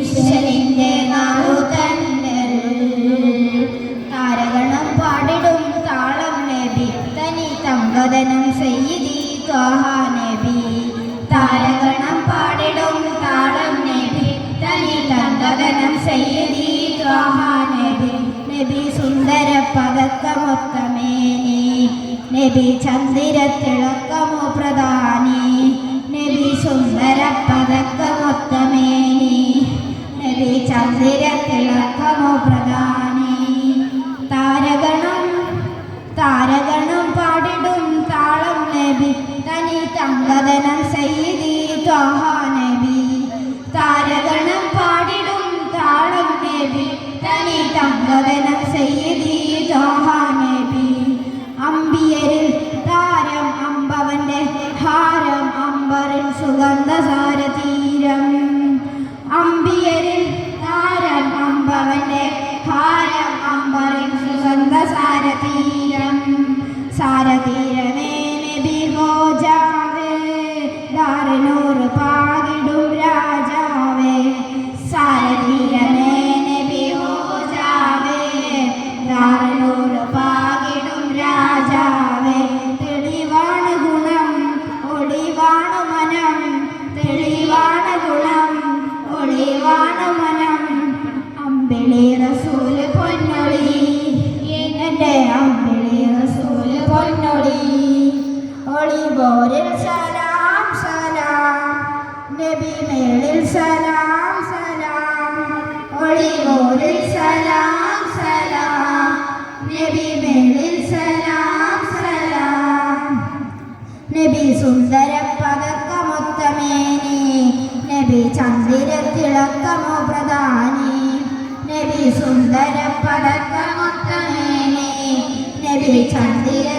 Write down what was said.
ഇശലിന്റെ നാറു തെന്നൽ താരകണം പാടിടും താളം നബി തനി തങ്കതനം സയ്യിദി ത്വാഹ. നബി ചന്ദിരത്തിളക്കമോ പ്രധാനി? നബി സുന്ദര പതക്കമൊത്തമേനി നബി ചന്ദിരത്തിളക്കമോ പ്രധാനി? താരഗണം താരഗണം പാടിടും താളം നബി തനി തങ്കതനം സയ്യിദി അമ്പറിൽ അമ്പിളി സുന്ദര പകക്കമൊത്തമേനി നബി ചന്ദ്രത്തിളക്കമോ സുന്ദര പടക്കമൊക്കെ നബി ചന്ദ്ര